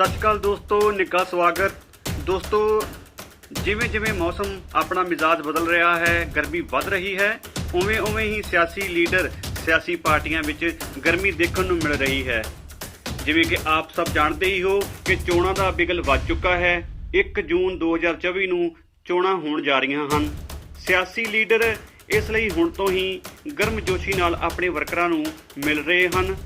ਸਤਿ ਸ਼੍ਰੀ ਅਕਾਲ ਦੋਸਤੋ, ਨਿੱਘਾ ਸਵਾਗਤ। ਦੋਸਤੋ, ਜਿਵੇਂ ਜਿਵੇਂ ਮੌਸਮ ਆਪਣਾ ਮਿਜ਼ਾਜ ਬਦਲ ਰਿਹਾ ਹੈ, ਗਰਮੀ ਵੱਧ ਰਹੀ ਹੈ, ਉਵੇਂ ਉਵੇਂ ਹੀ ਸਿਆਸੀ ਲੀਡਰ, ਸਿਆਸੀ ਪਾਰਟੀਆਂ ਵਿੱਚ ਗਰਮੀ ਦੇਖਣ ਨੂੰ ਮਿਲ ਰਹੀ ਹੈ। ਜਿਵੇਂ ਕਿ ਆਪ ਸਭ ਜਾਣਦੇ ਹੀ ਹੋ ਕਿ ਚੋਣਾਂ ਦਾ ਬਿਗਲ ਵੱਜ ਚੁੱਕਾ ਹੈ। 1 ਜੂਨ 2024 ਨੂੰ ਚੋਣਾਂ ਹੋਣ ਜਾ ਰਹੀਆਂ ਹਨ। ਸਿਆਸੀ ਲੀਡਰ ਇਸ ਲਈ ਹੁਣ ਤੋਂ ਹੀ ਗਰਮਜੋਸ਼ੀ ਨਾਲ ਆਪਣੇ ਵਰਕਰਾਂ ਨੂੰ ਮਿਲ ਰਹੇ ਹਨ।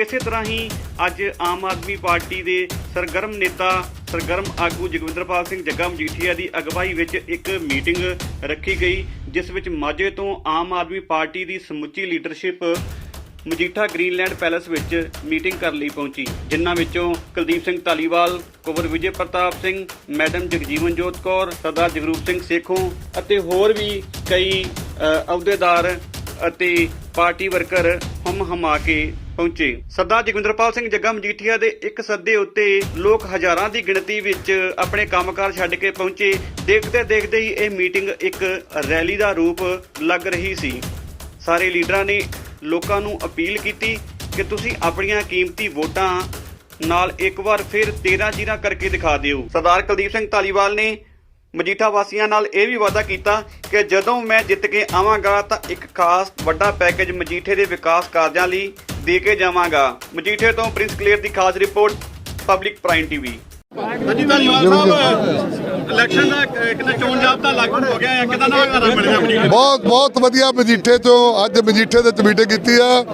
ਇਸੇ ਤਰ੍ਹਾਂ ਹੀ ਅੱਜ ਆਮ ਆਦਮੀ ਪਾਰਟੀ ਦੇ ਸਰਗਰਮ ਨੇਤਾ ਸਰਗਰਮ ਆਗੂ ਜਗਵਿੰਦਰਪਾਲ ਸਿੰਘ ਜੱਗਾ ਮਜੀਠੀਆ ਦੀ ਅਗਵਾਈ ਵਿੱਚ ਇੱਕ ਮੀਟਿੰਗ ਰੱਖੀ ਗਈ, ਜਿਸ ਵਿੱਚ ਮਾਝੇ ਤੋਂ ਆਮ ਆਦਮੀ ਪਾਰਟੀ ਦੀ ਸਮੁੱਚੀ ਲੀਡਰਸ਼ਿਪ ਮਜੀਠਾ ਗ੍ਰੀਨਲੈਂਡ ਪੈਲੇਸ ਵਿੱਚ ਮੀਟਿੰਗ ਕਰਨ ਲਈ ਪਹੁੰਚੀ, ਜਿਨ੍ਹਾਂ ਵਿੱਚੋਂ ਕੁਲਦੀਪ ਸਿੰਘ ਧਾਲੀਵਾਲ, ਕੁਵਰ ਵਿਜੇ ਪ੍ਰਤਾਪ ਸਿੰਘ, ਮੈਡਮ ਜਗਜੀਵਨਜੋਤ ਕੌਰ, ਸਰਦਾਰ ਜਗਰੂਪ ਸਿੰਘ ਸੇਖੋਂ ਅਤੇ ਹੋਰ ਵੀ ਕਈ ਅਹੁਦੇਦਾਰ ਅਤੇ ਪਾਰਟੀ ਵਰਕਰ ਹਮ ਹਮਾ ਕੇ ਪਹੁੰਚੇ। ਸਰਦਾਰ ਜਗਵਿੰਦਰਪਾਲ ਸਿੰਘ ਜੱਗਾ ਮਜੀਠੀਆ ਦੇ ਇੱਕ ਸੱਦੇ ਉੱਤੇ ਲੋਕ ਹਜ਼ਾਰਾਂ ਦੀ ਗਿਣਤੀ ਵਿੱਚ ਆਪਣੇ ਕੰਮਕਾਰ ਛੱਡ ਕੇ ਪਹੁੰਚੇ। ਦੇਖਦੇ ਦੇਖਦੇ ਹੀ ਇਹ ਮੀਟਿੰਗ ਇੱਕ ਰੈਲੀ ਦਾ ਰੂਪ ਲੱਗ ਰਹੀ ਸੀ। ਸਾਰੇ ਲੀਡਰਾਂ ਨੇ ਲੋਕਾਂ ਨੂੰ ਅਪੀਲ ਕੀਤੀ ਕਿ ਤੁਸੀਂ ਆਪਣੀਆਂ ਕੀਮਤੀ ਵੋਟਾਂ ਨਾਲ ਇੱਕ ਵਾਰ ਫਿਰ 13 ਜੀਰਾ ਕਰਕੇ ਦਿਖਾ ਦਿਓ। ਸਰਦਾਰ ਕੁਲਦੀਪ ਸਿੰਘ ਧਾਲੀਵਾਲ ਨੇ ਮਜੀਠਾ ਵਾਸੀਆਂ ਨਾਲ ਇਹ ਵੀ ਵਾਅਦਾ ਕੀਤਾ ਕਿ ਜਦੋਂ ਮੈਂ ਜਿੱਤ ਕੇ ਆਵਾਂਗਾ ਤਾਂ ਇੱਕ ਖਾਸ ਵੱਡਾ ਪੈਕੇਜ ਮਜੀਠੇ ਦੇ ਵਿਕਾਸ ਕਾਰਜਾਂ ਲਈ ਦੇ ਕੇ ਜਾਵਾਂਗਾ। ਮਜੀਠੇ ਤੋਂ ਪ੍ਰਿੰਸ ਕਲੀਅਰ ਦੀ ਖਾਸ ਰਿਪੋਰਟ ਪਬਲਿਕ ਪ੍ਰਾਈਮ ਟੀਵੀ। ਹਾਂਜੀ ਧਾਲੀਵਾਲ ਸਾਹਿਬ। ਇਲੈਕਸ਼ਨ ਦਾ ਕਿੰਨਾ ਚੋਣ ਜਾਬਤਾ ਲਾਗੂ ਹੋ ਗਿਆ ਹੈ। ਕਿਦਾਂ ਨਾ ਕਰਾ ਮਿਲਿਆ ਮਜੀਠੇ ਬਹੁਤ ਬਹੁਤ ਵਧੀਆ ਮਜੀਠੇ ਤੋਂ ਅੱਜ ਮਜੀਠੇ ਦੇ ਵਿੱਚ ਮੀਟਿੰਗ ਕੀਤੀ ਆ।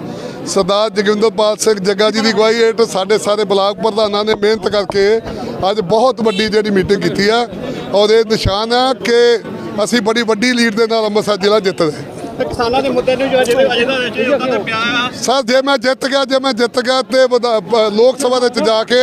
ਸਰਦਾਰ ਜਗਵਿੰਦਰਪਾਲ ਸਿੰਘ ਜੱਗਾ ਜੀ ਦੀ ਅਗਵਾਈ ਹੇਠ ਸਾਡੇ ਸਾਰੇ ਬਲਾਕ ਪ੍ਰਧਾਨਾਂ ਨੇ ਮਿਹਨਤ ਕਰਕੇ ਅੱਜ ਬਹੁਤ ਵੱਡੀ ਜਿਹੜੀ ਮੀਟਿੰਗ ਕੀਤੀ ਆ। ਔਰ ਇਹ ਨਿਸ਼ਾਨ ਹੈ ਕਿ ਅਸੀਂ ਬੜੀ ਵੱਡੀ ਲੀਡ ਦੇ ਨਾਲ ਅੰਮ੍ਰਿਤਸਰ ਜ਼ਿਲ੍ਹਾ ਜਿੱਤ ਰਹੇ ਤੇ ਕਿਸਾਨਾਂ ਦੇ ਮੁੱਦੇ ਨੂੰ ਜੋ ਅਜੇ ਅਜੇ ਦਾ ਅਜੇ ਉਹਨਾਂ ਤੇ ਪਿਆ ਆ। ਸਰ ਜੇ ਮੈਂ ਜਿੱਤ ਗਿਆ ਜੇ ਮੈਂ ਜਿੱਤ ਗਿਆ ਤੇ ਲੋਕ ਸਭਾ ਦੇ ਵਿੱਚ ਜਾ ਕੇ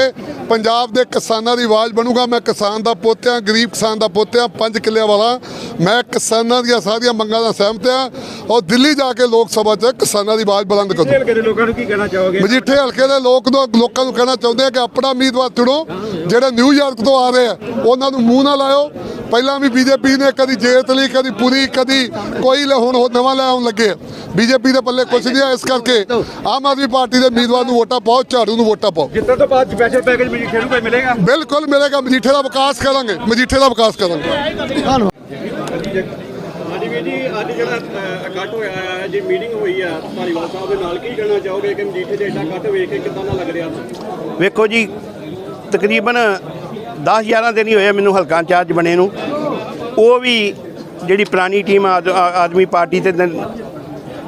ਪੰਜਾਬ ਦੇ ਕਿਸਾਨਾਂ ਦੀ ਆਵਾਜ਼ ਬਣੂਗਾ। ਮੈਂ ਕਿਸਾਨ ਦਾ ਪੋਤਿਆਂ ਗਰੀਬ ਕਿਸਾਨ ਦਾ ਪੋਤਿਆਂ ਪੰਜ ਕਿੱਲਿਆਂ ਵਾਲਾ। ਮੈਂ ਕਿਸਾਨਾਂ ਦੀਆਂ ਸਾਰੀਆਂ ਮੰਗਾਂ ਦਾ ਸਹਿਮਤ ਆ ਔਰ ਦਿੱਲੀ ਜਾ ਕੇ ਲੋਕ ਸਭਾ 'ਚ ਕਿਸਾਨਾਂ ਦੀ ਆਵਾਜ਼ ਬੁਲੰਦ ਕਰੂੰ। ਹਲਕੇ ਦੇ ਲੋਕਾਂ ਨੂੰ ਕੀ ਕਹਿਣਾ ਚਾਹੋਗੇ? ਮਜੀਠੇ ਹਲਕੇ ਦੇ ਲੋਕ ਨੂੰ ਲੋਕਾਂ ਨੂੰ ਕਹਿਣਾ ਚਾਹੁੰਦੇ ਆ ਕਿ ਆਪਣਾ ਉਮੀਦਵਾਰ ਚੁਣੋ। ਜਿਹੜੇ ਨਿਊਯਾਰਕ ਤੋਂ ਆ ਰਹੇ ਆ ਉਹਨਾਂ ਨੂੰ ਮੂੰਹ ਨਾ ਲਾਇਓ। ਪਹਿਲਾਂ ਵੀ ਬੀਜੇਪੀ ਨੇ ਕਦੀ ਜੇਤ ਲਈ ਕਦੀ ਪੂਰੀ ਕਦੀ ਕੋਈ ਲੈ ਹੁਣ ਨਵਾਂ ਲੈ ਆਉਣ ਲੱਗੇ। ਬੀਜੇਪੀ ਦੇ ਪੱਲੇ ਕੁਛ ਨਹੀਂ ਆ ਇਸ ਕਰਕੇ ਆਮ ਆਦਮੀ ਪਾਰਟੀ ਦੇ ਉਮੀਦਵਾਰ ਨੂੰ ਵੋਟਾਂ ਪਾਓ ਝਾੜੂ ਨੂੰ ਵੋਟਾਂ ਪਾਓ। ਜਿੱਤਣ ਤੋਂ ਬਾਅਦ ਸਪੈਸ਼ਲ ਪੈਕੇਜ ਮਜੀਠੇ ਨੂੰ ਕੋਈ ਮਿਲੇਗਾ? ਬਿਲਕੁਲ ਮਿਲੇਗਾ ਮਜੀਠੇ ਦਾ ਵਿਕਾਸ ਕਰਾਂਗੇ ਮਜੀਠੇ ਦਾ ਵਿਕਾਸ ਕਰਾਂਗੇ। ਹਾਂਜੀ ਵੀਰ ਜੀ ਅੱਜ ਜਿਹੜਾ ਅ, ਇਕੱਠ ਹੋਇਆ ਹੈ ਜੀ ਮੀਟਿੰਗ ਹੋਈ ਆ ਧਾਲੀਵਾਲ ਸਾਹਿਬ ਦੇ ਨਾਲ ਕੀ ਕਹਿਣਾ ਚਾਹੋਗੇ ਕਿ ਮਜੀਠੇ ਦੇ ਏਡਾ ਇਕੱਠ ਵੇਖ ਕੇ ਕਿੱਦਾਂ ਦਾ ਲੱਗ ਰਿਹਾ? ਵੇਖੋ ਜੀ ਤਕਰੀਬਨ 10 11 ਦਿਨ ਹੀ ਹੋਏ ਮੈਨੂੰ ਹਲਕਾ ਇੰਚਾਰਜ ਬਣੇ ਨੂੰ। ਉਹ ਵੀ ਜਿਹੜੀ ਪੁਰਾਣੀ ਟੀਮ ਆਦਮੀ ਪਾਰਟੀ ਤੇ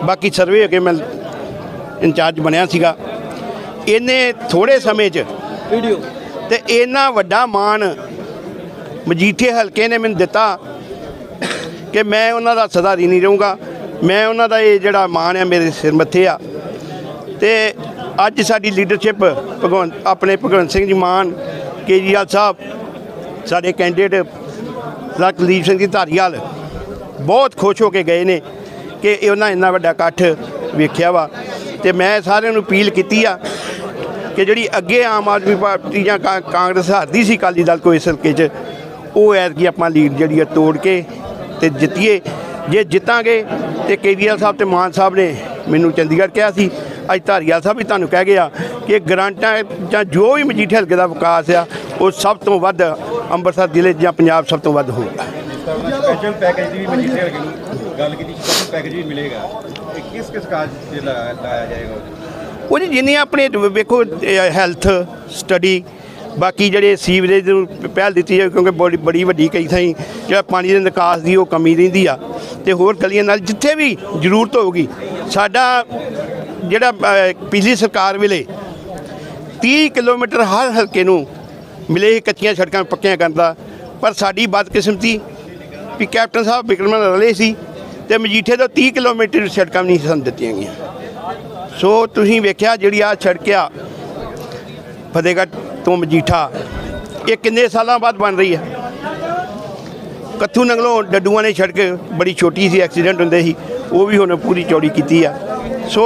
ਬਾਕੀ ਸਰਵੇ ਹੋ ਕੇ ਮੈਂ ਇੰਚਾਰਜ ਬਣਿਆ ਸੀਗਾ। ਇਹਨੇ ਥੋੜੇ ਸਮੇਂ 'ਚ ਵੀਡੀਓ। ਤੇ ਇੰਨਾ ਵੱਡਾ ਮਾਣ ਮਜੀਠੇ ਹਲਕੇ ਨੇ ਮੈਨੂੰ ਦਿੱਤਾ ਕਿ ਮੈਂ ਉਹਨਾਂ ਦਾ ਸਦਾਰੀ ਨਹੀਂ ਰਹੂੰਗਾ। ਮੈਂ ਉਹਨਾਂ ਦਾ ਇਹ ਜਿਹੜਾ ਮਾਣ ਹੈ ਮੇਰੇ ਸਿਰ ਮੱਥੇ ਆ। ਤੇ ਅੱਜ ਸਾਡੀ ਲੀਡਰਸ਼ਿਪ ਭਗਵੰਤ ਆਪਣੇ ਭਗਵੰਤ ਸਿੰਘ ਜੀ ਮਾਨ ਕੇਜਰੀਵਾਲ ਸਾਹਿਬ, ਸਾਡੇ ਕੈਂਡੀਡੇਟ ਸਰਦਾਰ ਕੁਲਦੀਪ ਸਿੰਘ ਜੀ ਧਾਰੀਵਾਲ, ਬਹੁਤ ਖੁਸ਼ ਹੋ ਕੇ ਗਏ ਨੇ ਕਿ ਇਹ ਉਹਨਾਂ ਇੰਨਾ ਵੱਡਾ ਇਕੱਠ ਵੇਖਿਆ ਵਾ। ਤੇ ਮੈਂ ਸਾਰਿਆਂ ਨੂੰ ਅਪੀਲ ਕੀਤੀ ਆ ਕਿ ਜਿਹੜੀ ਅੱਗੇ ਆਮ ਆਦਮੀ ਪਾਰਟੀ ਜਾਂ ਕਾ- ਕਾਂਗਰਸ ਹਾਰਦੀ ਸੀ ਅਕਾਲੀ ਦਲ ਕੋਈ ਇਸ ਹਲਕੇ 'ਚ, ਉਹ ਐਤਕੀ ਆਪਾਂ ਲੀਡ ਜਿਹੜੀ ਆ ਤੋੜ ਕੇ ਤੇ ਜਿੱਤੀਏ। ਜੇ ਜਿੱਤਾਂਗੇ ਤੇ ਕੇਜਰੀਵਾਲ ਸਾਹਿਬ ਤੇ ਮਾਨ ਸਾਹਿਬ ਨੇ ਮੈਨੂੰ ਚੰਡੀਗੜ੍ਹ ਕਿਹਾ ਸੀ ਅੱਜ ਧਾਰੀਵਾਲ ਸਾਹਿਬ ਵੀ ਤੁਹਾਨੂੰ ਕਹਿ ਗਿਆ ਕਿ ਗਰਾਂਟਾਂ ਜਾਂ ਜੋ ਵੀ ਮਜੀਠੇ ਹਲਕੇ ਦਾ ਵਿਕਾਸ ਆ ਉਹ ਸਭ ਤੋਂ ਵੱਧ ਅੰਮ੍ਰਿਤਸਰ ਜ਼ਿਲ੍ਹੇ ਜਾਂ ਪੰਜਾਬ ਸਭ ਤੋਂ ਵੱਧ ਹੋਊਗਾ। ਸਪੈਸ਼ਲ ਪੈਕੇਜ ਦੀ ਵੀ ਮਜੀਠੇ ਹਲਕੇ ਨੂੰ ਗੱਲ ਕੀਤੀ ਸਪੈਸ਼ਲ ਪੈਕੇਜ ਵੀ ਮਿਲੇਗਾ। ਇਹ ਕਿਸ ਕਿਸ ਕਾਜ ਤੇ ਲਾ- ਲਾਇਆ ਜਾਏਗਾ? ਉਹ ਜੀ ਜਿੰਨੀਆਂ ਆਪਣੇ ਵੇਖੋ ਹੈਲਥ ਸਟੱਡੀ ਬਾਕੀ ਜਿਹੜੇ ਸੀਵਰੇਜ ਨੂੰ ਪਹਿਲ ਦਿੱਤੀ ਹੈ ਕਿਉਂਕਿ ਬੜੀ ਵੱਡੀ ਕਈ ਥਾਈਂ ਜਿਹੜਾ ਪਾਣੀ ਦੇ ਨਿਕਾਸ ਦੀ ਉਹ ਕਮੀ ਰਹਿੰਦੀ ਆ। ਤੇ ਹੋਰ ਗਲੀਆਂ ਨਾਲ ਜਿੱਥੇ ਵੀ ਜ਼ਰੂਰਤ ਹੋਊਗੀ, ਸਾਡਾ ਜਿਹੜਾ ਪਿਛਲੀ ਸਰਕਾਰ ਵੇਲੇ 30 ਕਿਲੋਮੀਟਰ ਹਰ ਹਲਕੇ ਨੂੰ ਮਿਲੇ ਕੱਚੀਆਂ ਸੜਕਾਂ ਪੱਕੀਆਂ ਕਰਨ ਦਾ, ਪਰ ਸਾਡੀ ਬਦਕਿਸਮਤੀ ਵੀ ਕੈਪਟਨ ਸਾਹਿਬ ਬਿਕਰਮਨ ਰਲੇ ਸੀ ਤੇ ਮਜੀਠੇ ਤੋਂ 30 ਕਿਲੋਮੀਟਰ ਸੜਕਾਂ ਵੀ ਨਹੀਂ ਸਾਨੂੰ ਦਿੱਤੀਆਂ ਗਈਆਂ। ਸੋ ਤੁਸੀਂ ਵੇਖਿਆ ਜਿਹੜੀ ਆ ਸੜਕ ਆ, ਫਤਿਹਗੜ੍ਹ ਤੋਂ ਮਜੀਠਾ, ਇਹ ਕਿੰਨੇ ਸਾਲਾਂ ਬਾਅਦ ਬਣ ਰਹੀ ਹੈ? ਕੱਥੂ ਨੰਗਲੋਂ ਡੱਡੂਆਂ ਨੇ ਸੜਕ ਬੜੀ ਛੋਟੀ ਸੀ ਐਕਸੀਡੈਂਟ ਹੁੰਦੇ ਸੀ, ਉਹ ਵੀ ਹੁਣ ਪੂਰੀ ਚੌੜੀ ਕੀਤੀ ਆ। ਸੋ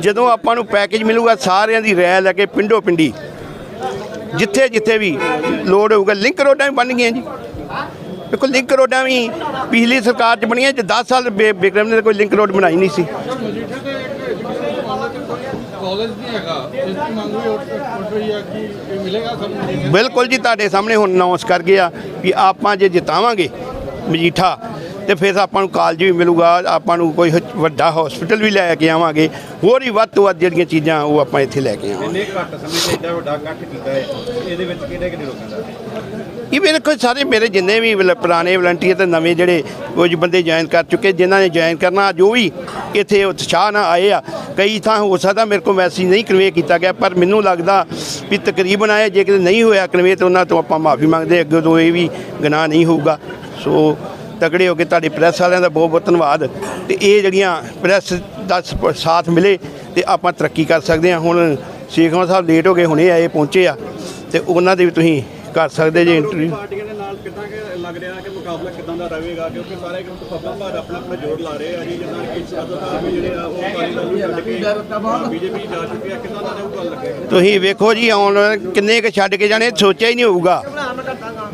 ਜਦੋਂ ਆਪਾਂ ਨੂੰ ਪੈਕੇਜ ਮਿਲੂਗਾ, ਸਾਰਿਆਂ ਦੀ ਰਾਇ ਲੈ ਕੇ ਪਿੰਡੋ ਪਿੰਡੀ, ਜਿੱਥੇ ਜਿੱਥੇ ਵੀ ਲੋੜ ਹੋਊਗਾ ਲਿੰਕ ਰੋਡਾਂ ਵੀ ਬਣ ਗਈਆਂ ਜੀ। ਦੇਖੋ ਲਿੰਕ ਰੋਡਾਂ ਵੀ ਪਿਛਲੀ ਸਰਕਾਰ 'ਚ ਬਣੀਆਂ, ਜੇ 10 ਸਾਲ ਬੇ- ਬਿਕਰਮ ਨੇ ਕੋਈ ਲਿੰਕ ਰੋਡ ਬਣਾਈ ਨਹੀਂ ਸੀ। ਕਾਲਜ ਨਹੀਂ ਹੈਗਾ, ਇਸ ਮੰਗ ਵੀ ਉੱਠ ਰਹੀ ਆ ਕਿ ਮਿਲੇਗਾ ਸਾਨੂੰ ਬਿਲਕੁਲ ਜੀ, ਤੁਹਾਡੇ ਸਾਹਮਣੇ ਹੁਣ ਅਨਾਉਂਸ ਕਰ ਗਿਆ ਵੀ ਆਪਾਂ ਜੇ ਜਿਤਾਵਾਂਗੇ ਮਜੀਠਾ ਤੇ ਫਿਰ ਆਪਾਂ ਨੂੰ ਕਾਲਜ ਵੀ ਮਿਲੂਗਾ ਆਪਾਂ ਨੂੰ ਕੋਈ ਵੱਡਾ ਹਸਪੀਟਲ ਵੀ ਲੈ ਕੇ ਆਵਾਂਗੇ। ਹੋਰ ਹੀ ਵੱਧ ਤੋਂ ਵੱਧ ਜਿਹੜੀਆਂ ਚੀਜ਼ਾਂ ਉਹ ਆਪਾਂ ਇੱਥੇ ਲੈ ਕੇ ਆਵਾਂਗੇ। ਇੰਨੇ ਘੱਟ ਸਮੇਂ 'ਚ ਇੰਨਾ ਵੱਡਾ ਇਕੱਠ ਕੀਤਾ ਹੈ। ਇਹਦੇ ਵਿੱਚ ਕਿਹੜੇ ਕਿਹੜੇ ਲੋਕਾਂ ਦਾ? ਇਹ ਮੇਰੇ ਕੋਲ ਸਾਰੇ ਮੇਰੇ ਜਿੰਨੇ ਵੀ ਪੁਰਾਣੇ ਵਲੰਟੀਅਰ ਤੇ ਨਵੇਂ ਜਿਹੜੇ ਕੁਝ ਬੰਦੇ ਜੁਆਇਨ ਕਰ ਚੁੱਕੇ ਜਿਨ੍ਹਾਂ ਨੇ ਜੁਆਇਨ ਕਰਨਾ ਜੋ ਵੀ ਇੱਥੇ ਉਤਸ਼ਾਹ ਨਾਲ ਆਏ ਆ ਕਈ ਥਾਂ ਹੋ ਸਕਦਾ ਮੇਰੇ ਕੋਲ ਮੈਸੇਜ ਨਹੀਂ ਕਨਵੇ ਕੀਤਾ ਗਿਆ ਪਰ ਮੈਨੂੰ ਲੱਗਦਾ ਵੀ ਤਕਰੀਬਨ ਆਏ ਜੇ ਕਿਤੇ ਨਹੀਂ ਹੋਇਆ ਕਨਵੇ ਤਾਂ ਉਹਨਾਂ ਤੋਂ ਆਪਾਂ ਮਾਫੀ ਮੰਗਦੇ ਅੱਗੇ ਤੋਂ ਇਹ ਵੀ ਗੁਨਾਹ ਨਹੀਂ ਹੋਊਗਾ। ਸੋ ਤਕੜੇ ਹੋ ਕੇ ਤੁਹਾਡੀ ਪ੍ਰੈਸ ਵਾਲਿਆਂ ਦਾ ਬਹੁਤ ਬਹੁਤ ਧੰਨਵਾਦ। ਤੇ ਇਹ ਜਿਹੜੀਆਂ ਪ੍ਰੈਸ ਦਾ ਸਾਥ ਮਿਲੇ ਤੇ ਆਪਾਂ ਤਰੱਕੀ ਕਰ ਸਕਦੇ ਹਾਂ। ਹੁਣ ਸ਼ੇਖਵਾਂ ਸਾਹਿਬ ਲੇਟ ਹੋ ਗਏ ਹੁਣੇ ਆਏ ਪਹੁੰਚੇ ਆ। ਤੇ ਉਹਨਾਂ ਦੇ ਵੀ ਤੁਸੀਂ ਕਰ ਸਕਦੇ ਜੇ ਇੰਟਰਵਿਊ ਪਾਰਟੀਆਂ ਦੇ ਨਾਲ ਕਿੱਦਾਂ ਕਿ ਲੱਗ ਰਿਹਾ ਕਿ ਮੁਕਾਬਲਾ ਕਿੱਦਾਂ ਦਾ ਰਹੇਗਾ? ਕਿਉਂਕਿ ਸਾਰੇ ਗਰੁੱਪ ਫੱਬਾ ਭਾਰ ਆਪਣਾ ਆਪਣਾ ਜੋਰ ਲਾ ਰਹੇ ਆ ਜੀ ਜਿੱਦਾਂ ਕਿ ਸਦਾਤਾਰ ਵੀ ਜਿਹੜੇ ਆ ਉਹ ਅਕਾਲੀ ਦਲ ਨੂੰ ਛੱਡ ਕੇ ਬੀਜੇਪੀ ਜਾ ਚੁੱਕੇ ਆ ਕਿੱਦਾਂ ਦਾ ਰਹੂਗਾ ਲੱਗੇਗਾ ਤੁਸੀਂ ਵੇਖੋ ਜੀ ਆਉਣ ਕਿੰਨੇ ਕੁ ਛੱਡ ਕੇ ਜਾਣੇ ਸੋਚਿਆ ਹੀ ਨਹੀਂ ਹੋਊਗਾ।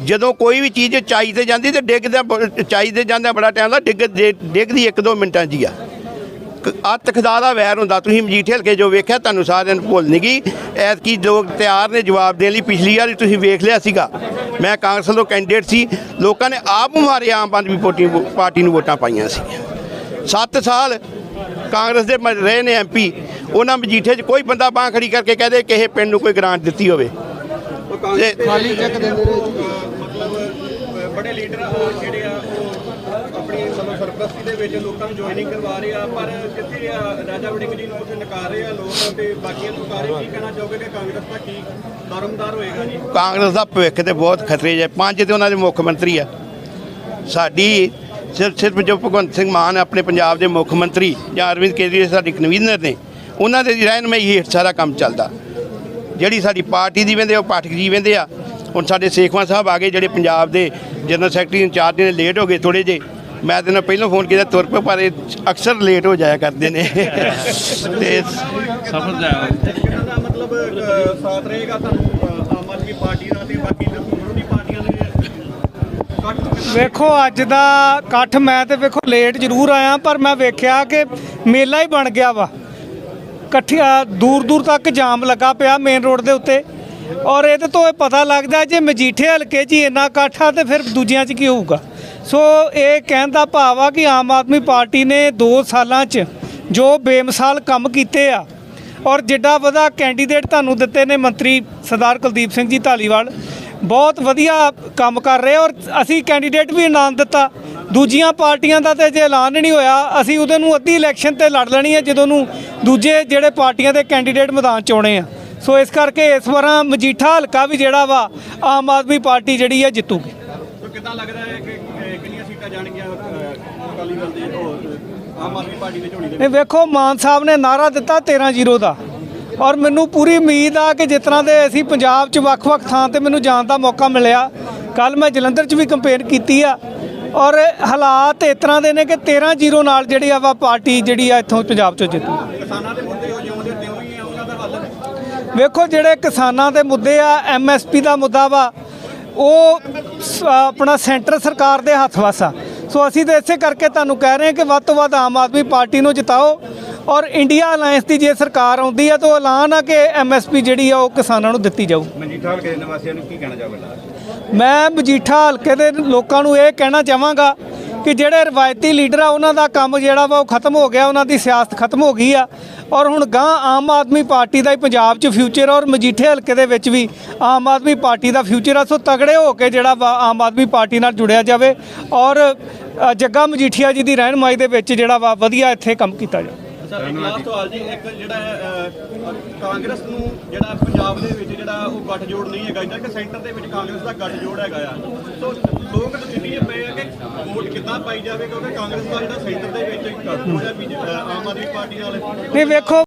ਜਦੋਂ ਕੋਈ ਵੀ ਚੀਜ਼ ਚਾਈ ਤੇ ਜਾਂਦੀ ਤੇ ਡਿੱਗਦਾ ਬ- ਚਾਈ ਤੇ ਜਾਂਦਾ ਬੜਾ ਟਾਈਮ ਦਾ ਡਿੱਗ ਡਿੱਗਦੀ ਇੱਕ ਦੋ ਮਿੰਟਾਂ 'ਚ ਹੀ ਆ ਅੱਤ ਖੁਦਾ ਦਾ ਵੈਰ ਹੁੰਦਾ ਤੁਸੀਂ ਮਜੀਠੇ ਹਲਕੇ ਜੋ ਵੇਖਿਆ ਤੁਹਾਨੂੰ ਸਾਰਿਆਂ ਨੂੰ ਭੁੱਲ ਨਹੀਂ ਗਈ। ਐਤਕੀ ਲੋਕ ਤਿਆਰ ਨੇ ਜਵਾਬ ਦੇਣ ਲਈ ਪਿਛਲੀ ਵਾਰੀ ਤੁਸੀਂ ਵੇਖ ਲਿਆ ਸੀਗਾ। ਮੈਂ ਕਾਂਗਰਸ ਵੱਲੋਂ ਕੈਂਡੀਡੇਟ ਸੀ ਲੋਕਾਂ ਨੇ ਆਪ ਮਾਰੇ ਆਮ ਆਦਮੀ ਪਾਰਟੀ ਪਾਰਟੀ ਨੂੰ ਵੋਟਾਂ ਪਾਈਆਂ ਸੀ 7 ਸਾਲ ਕਾਂਗਰਸ ਦੇ ਰਹੇ ਨੇ ਐਮਪੀ ਉਹਨਾਂ ਮਜੀਠੇ 'ਚ ਕੋਈ ਬੰਦਾ ਬਾਹ ਖੜੀ ਕਰਕੇ ਕਹਦੇ ਕਿਸੇ ਪਿੰਡ ਨੂੰ ਕੋਈ ਗ੍ਰਾਂਟ ਦਿੱਤੀ ਹੋਵੇ। ਉਹ ਕਾਂਗਰਸ ਤੇ- ਖਾਲੀ ਚੈੱਕ ਦਿੰਦੇ ਰਹੇ ਮਤਲਬ ਅ, ਬੜੇ ਲੀਡਰ ਆ ਉਹ ਜਿਹੜੇ ਆ, ਉਹ ਆਪਣੀ ਮਤਲਬ ਸਰਪ੍ਰਸਤੀ ਦੇ ਵਿੱਚ ਲੋਕਾਂ ਨੂੰ ਜੁਆਇਨਿੰਗ ਕਰਵਾ ਰਹੇ ਆ, ਪਰ ਕਿੱਥੇ ਆ ਰਾਜਾ ਵੜਿੰਗ ਜੀ ਨੂੰ ਉੱਥੇ ਨਕਾਰ ਰਹੇ ਆ ਲੋਕ ਤੇ ਬਾਕੀਆਂ ਨੂੰ ਨਕਾਰ ਰਹੇ ਕੀ ਕਹਿਣਾ ਚਾਹੋਗੇ ਕਿ ਕਾਂਗਰਸ ਦਾ ਕੀ ਦਰਮਦਾਰ ਹੋਏਗਾ ਜੀ? ਕਾਂਗਰਸ ਦਾ ਭਵਿੱਖ ਤੇ ਬਹੁਤ ਖਤਰੇ 'ਚ ਹੈ ਪੰਜ ਤੇ ਉਹਨਾਂ ਦੇ ਮੁੱਖ ਮੰਤਰੀ ਆ। ਸਾਡੀ ਸਿਰਫ ਸਿਰਫ ਜੋ ਭਗਵੰਤ ਸਿੰਘ ਮਾਨ ਆਪਣੇ ਪੰਜਾਬ ਦੇ ਮੁੱਖ ਮੰਤਰੀ ਜਾਂ ਅਰਵਿੰਦ ਕੇਜਰੀਵਾਲ ਸਾਡੇ ਕਨਵੀਨਰ ਨੇ, ਉਹਨਾਂ ਦੇ ਰਹਿਨਮਾਈ ਹੇਠ ਸਾਰਾ ਕੰਮ ਚੱਲਦਾ। ਜਿਹੜੀ ਸਾਡੀ ਪਾਰਟੀ ਦੀ ਵੰਦੇ ਉਹ ਪਾਠਕ ਜੀ ਵੰਦੇ ਆ ਹੁਣ ਸਾਡੇ ਸੇਖਵਾਂ ਸਾਹਿਬ ਆ ਗਏ ਜਿਹੜੇ ਪੰਜਾਬ ਦੇ ਜਨਰਲ ਸੈਕਟਰੀ ਇੰਚਾਰਜ ਨੇ ਲੇਟ ਹੋ ਗਏ ਥੋੜੇ ਜੇ ਮੈਂ ਤੇ ਨਾ ਪਹਿਲਾਂ ਫੋਨ ਕੀਤਾ ਤੁਰ ਪਏ ਪਰ ਇਹ ਅਕਸਰ ਲੇਟ ਹੋ ਜਾਇਆ ਕਰਦੇ ਨੇ। ਤੇ ਕਿਹਨਾਂ ਦਾ ਮਤਲਬ ਸਾਥ ਰਹੇਗਾ ਤੁਹਾਨੂੰ ਆਮ ਆਦਮੀ ਪਾਰਟੀ ਦਾ ਤੇ ਬਾਕੀ ਵਿਰੋਧੀ ਪਾਰਟੀਆਂ ਦੇ ਵੇਖੋ ਅੱਜ ਦਾ ਇਕੱਠ ਮੈਂ ਤੇ ਵੇਖੋ ਲੇਟ ਜ਼ਰੂਰ ਆਇਆ ਪਰ ਮੈਂ ਵੇਖਿਆ ਕਿ ਮੇਲਾ ਹੀ ਬਣ ਗਿਆ ਵਾ। ਇਕੱਠਿਆ ਦੂਰ ਦੂਰ ਤੱਕ ਜਾਮ ਲੱਗਾ ਪਿਆ ਮੇਨ ਰੋਡ ਦੇ ਉੱਤੇ। ਔਰ ਇਹਦੇ ਤੋਂ ਇਹ ਪਤਾ ਲੱਗਦਾ ਜੇ ਮਜੀਠੇ ਹਲਕੇ 'ਚ ਹੀ ਇੰਨਾ ਇਕੱਠ ਆ ਤੇ ਫਿਰ ਦੂਜਿਆਂ 'ਚ ਕੀ ਹੋਊਗਾ? ਸੋ ਇਹ ਕਹਿਣ ਦਾ ਭਾਵ ਆ ਕਿ ਆਮ ਆਦਮੀ ਪਾਰਟੀ ਨੇ 2 ਸਾਲਾਂ 'ਚ ਜੋ ਬੇਮਿਸਾਲ ਕੰਮ ਕੀਤੇ ਆ ਔਰ ਜਿੱਡਾ ਵਧਾ ਕੈਂਡੀਡੇਟ ਤੁਹਾਨੂੰ ਦਿੱਤੇ ਨੇ ਮੰਤਰੀ ਸਰਦਾਰ ਕੁਲਦੀਪ ਸਿੰਘ ਜੀ ਢਾਲੀਵਾਲ ਬਹੁਤ ਵਧੀਆ ਕੰਮ ਕਰ ਰਹੇ ਔਰ ਅਸੀਂ ਕੈਂਡੀਡੇਟ ਵੀ ਇਨਾਮ ਦਿੱਤਾ। ਦੂਜੀਆਂ ਪਾਰਟੀਆਂ ਦਾ ਤੇ ਜੇ ਐਲਾਨ ਨਹੀਂ ਹੋਇਆ, ਅਸੀਂ ਉਹਦੇ ਨੂੰ ਅੱਧੀ ਇਲੈਕਸ਼ਨ ਤੇ ਲੜ ਲੈਣੀ ਹੈ ਜਦੋਂ ਨੂੰ ਦੂਜੇ ਜਿਹੜੇ ਪਾਰਟੀਆਂ ਦੇ ਕੈਂਡੀਡੇਟ ਮੈਦਾਨ ਚ ਆਉਣੇ ਆ। ਸੋ ਇਸ ਕਰਕੇ ਇਸ ਵਾਰਾਂ ਮਜੀਠਾ ਹਲਕਾ ਵੀ ਜਿਹੜਾ ਵਾ ਆਮ ਆਦਮੀ ਪਾਰਟੀ ਜਿਹੜੀ ਹੈ ਜਿੱਤੂਗੀ। ਸੋ ਕਿੱਦਾਂ ਲੱਗਦਾ ਹੈ ਕਿ ਕਿੰਨੀਆਂ ਸੀਟਾਂ ਜਾਣਗੀਆਂ ਅਕਾਲੀ ਦਲ ਦੇ ਆਮ ਆਦਮੀ ਪਾਰਟੀ ਦੇ ਝੋਲੀ ਦੇ ਇਹ ਵੇਖੋ ਮਾਨ ਸਾਹਿਬ ਨੇ ਨਾਰਾ ਦਿੱਤਾ 13-0 ਦਾ। ਔਰ ਮੈਨੂੰ ਪੂਰੀ ਉਮੀਦ ਆ ਕਿ ਤਰ੍ਹਾਂ ਦੇ ਅਸੀਂ ਪੰਜਾਬ 'ਚ ਵੱਖ-ਵੱਖ ਥਾਂ ਤੇ ਮੈਨੂੰ ਜਾਣ ਦਾ ਮੌਕਾ ਮਿਲਿਆ ਕੱਲ ਮੈਂ ਜਲੰਧਰ 'ਚ ਵੀ ਕੰਪੇਨ ਕੀਤੀ ਆ। ਔਰ ਹਾਲਾਤ ਇਸ ਤਰ੍ਹਾਂ ਦੇ ਨੇ ਕਿ 13-0 ਨਾਲ ਜਿਹੜੀ ਆ ਵਾ ਪਾਰਟੀ ਜਿਹੜੀ ਆ ਇੱਥੋਂ ਪੰਜਾਬ 'ਚੋਂ ਜਿੱਤੂ। ਕਿਸਾਨਾਂ ਦੇ ਤਿਉਂ ਹੀ ਆ ਉਹਨਾਂ ਦਾ ਹੱਲ ਵੇਖੋ ਜਿਹੜੇ ਕਿਸਾਨਾਂ ਦੇ ਮੁੱਦੇ ਆ ਐਮਐਸਪੀ ਦਾ ਮੁੱਦਾ ਵਾ ਉਹ ਆਪਣਾ ਸੈਂਟਰ ਸਰਕਾਰ ਦੇ ਹੱਥ ਵਸ ਆ। ਸੋ ਅਸੀਂ ਤਾਂ ਇਸੇ ਕਰਕੇ ਤੁਹਾਨੂੰ ਕਹਿ ਰਹੇ ਹਾਂ ਕਿ ਵੱਧ ਤੋਂ ਵੱਧ ਆਮ ਆਦਮੀ ਪਾਰਟੀ ਨੂੰ ਜਿਤਾਓ ਔਰ ਇੰਡੀਆ ਅਲਾਈਅੰਸ ਦੀ ਜੇ ਸਰਕਾਰ ਆਉਂਦੀ ਆ ਤਾਂ ਉਹ ਐਲਾਨ ਆ ਕਿ ਐਮਐਸਪੀ ਜਿਹੜੀ ਆ ਉਹ ਕਿਸਾਨਾਂ ਨੂੰ ਦਿੱਤੀ ਜਾਊ। ਮਨਜੀਤ ਹਲਕੇ ਦੇ ਨਿਵਾਸੀਆਂ ਨੂੰ ਕੀ ਕਹਿਣਾ ਚਾਹੋਗੇ? ਮੈਂ ਮਜੀਠਾ ਹਲਕੇ ਦੇ ਲੋਕਾਂ ਨੂੰ ਇਹ ਕਹਿਣਾ ਚਾਹਾਂਗਾ ਕਿ ਜਿਹੜੇ ਰਵਾਇਤੀ ਲੀਡਰ ਆ, ਉਹਨਾਂ ਦਾ ਕੰਮ ਜਿਹੜਾ ਵਾ ਉਹ ਖਤਮ ਹੋ ਗਿਆ, ਉਹਨਾਂ ਦੀ ਸਿਆਸਤ ਖਤਮ ਹੋ ਗਈ ਆ। ਔਰ ਹੁਣ ਗਾਂ ਆਮ ਆਦਮੀ ਪਾਰਟੀ ਦਾ ਹੀ ਪੰਜਾਬ 'ਚ ਫਿਊਚਰ ਔਰ ਮਜੀਠੇ ਹਲਕੇ ਦੇ ਵਿੱਚ ਵੀ ਆਮ ਆਦਮੀ ਪਾਰਟੀ ਦਾ ਫਿਊਚਰ ਆ। ਸੋ ਤਗੜੇ ਹੋ ਕੇ ਜਿਹੜਾ ਵਾ ਆਮ ਆਦਮੀ ਪਾਰਟੀ ਨਾਲ ਜੁੜਿਆ ਜਾਵੇ, ਔਰ ਜੱਗਾ ਮਜੀਠੀਆ ਜੀ ਦੀ ਰਹਿਨਮਾਈ ਦੇ ਵਿੱਚ ਜਿਹੜਾ ਵਾ ਵਧੀਆ ਇੱਥੇ ਕੰਮ ਕੀਤਾ ਜਾਵੇ। ਸਰ ਇੱਕ ਲਾਸਟ ਸਵਾਲ ਜੀ, ਇੱਕ ਜਿਹੜਾ ਕਾਂਗਰਸ ਨੂੰ ਜਿਹੜਾ ਪੰਜਾਬ ਦੇ ਵਿੱਚ ਜਿਹੜਾ ਉਹ ਗੱਠਜੋੜ ਨਹੀਂ ਹੈਗਾ ਜਿਹੜਾ ਕਿ ਸੈਂਟਰ ਦੇ ਵਿੱਚ ਕਾਂਗਰਸ ਦਾ ਗੱਠਜੋੜ ਹੈਗਾ ਆ। ਸੋ ਲੋਕ ਸਥਿਤੀ ਪਏ ਆ ਕਿ ਵੋਟ ਕਿੱਦਾਂ ਪਾਈ ਜਾਵੇ, ਕਿਉਂਕਿ ਕਾਂਗਰਸ ਦਾ ਜਿਹੜਾ ਸੈਂਟਰ ਦੇ ਵਿੱਚ ਗੱਠਜੋੜ ਹੈ ਬੀਜੇ- ਆਮ ਆਦਮੀ ਪਾਰਟੀ ਨਾਲ ਨਹੀਂ, ਵੇਖੋ